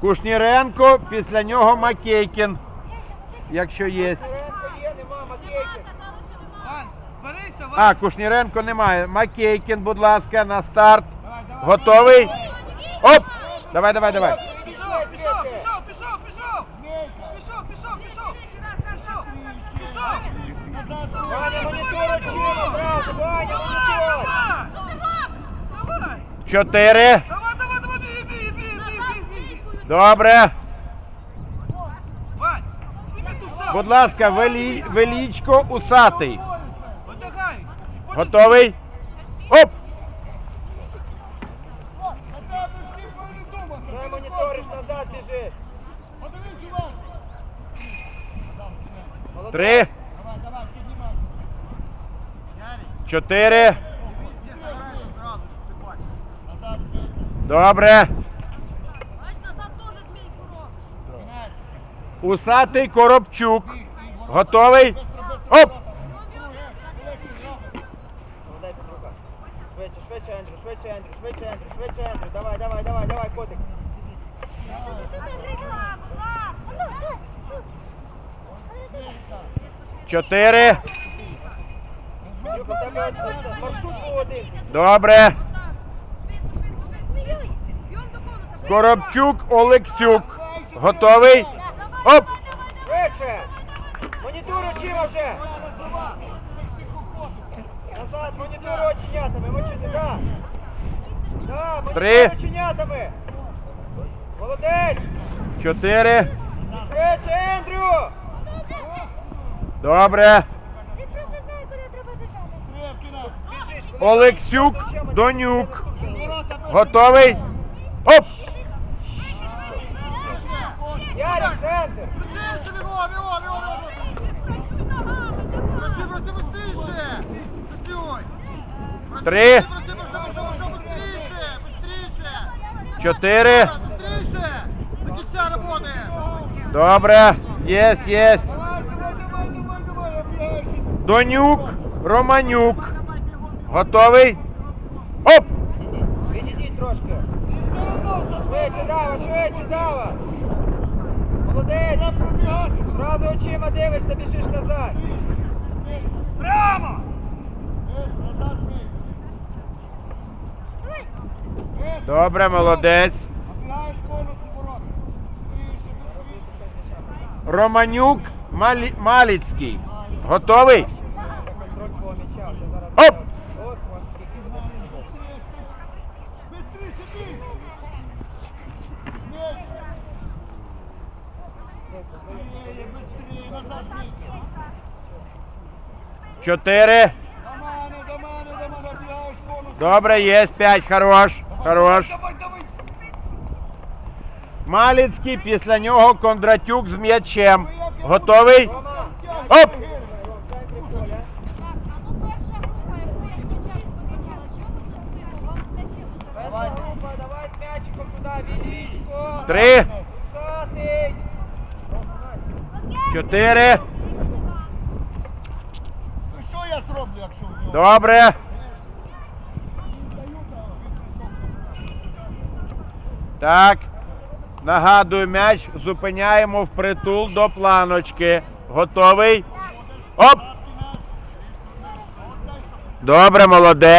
Кушніренко, після нього Макейкін. Якщо є. А, Кушніренко немає. Макейкін, будь ласка, на старт. Готовий? Оп! Давай, давай, давай. Чотири. Давай, давай, давай, бій, бій! Добре. Будь ласка, велі... велічко усатий. Готовий? Оп! Дай моніториш назад біжи. Три. Чотири. Добре. Усатий Коробчук. Готовий? Оп! Швидше, швидше, Ендрю, швидше, Ендрю, швидше, Ендрю, швидше, Ендрю. Давай, давай, давай, давай, котик. Чотири. Добре. Коробчук Олексюк. Готовий? Оп! Швидше! Монітор очима вже! Назад, монітор оченятами, мочити, да! Да, монітор оченятами! Молодець! Чотири. Швидше, Ендрю! Добре. Куди? Олексюк Донюк. Готовий? Оп! Ярик, центр! Три. Чотири. Добре. Єсть, єсть. Донюк, Романюк. Готовий? Оп! Відійдіть трошки. Швидше, Дава, швидше, Дава. Молодець. Зразу очима дивишся, біжиш назад. Прямо! Добре, молодець. Романюк Малі... Маліцький. Готовий? Чотири. Добре, є п'ять. Хорош. Хорош. Маліцький, після нього Кондратюк з м'ячем. Готовий? Оп! в центрі поля. Давай, група, давай з м'ячиком туди, Вілічко. Три. Усатий. Чотири. Ну що я зроблю, якщо в нього? Добре. Так. Нагадую, м'яч зупиняємо впритул до планочки. Готовий? Оп! Добре, молодець.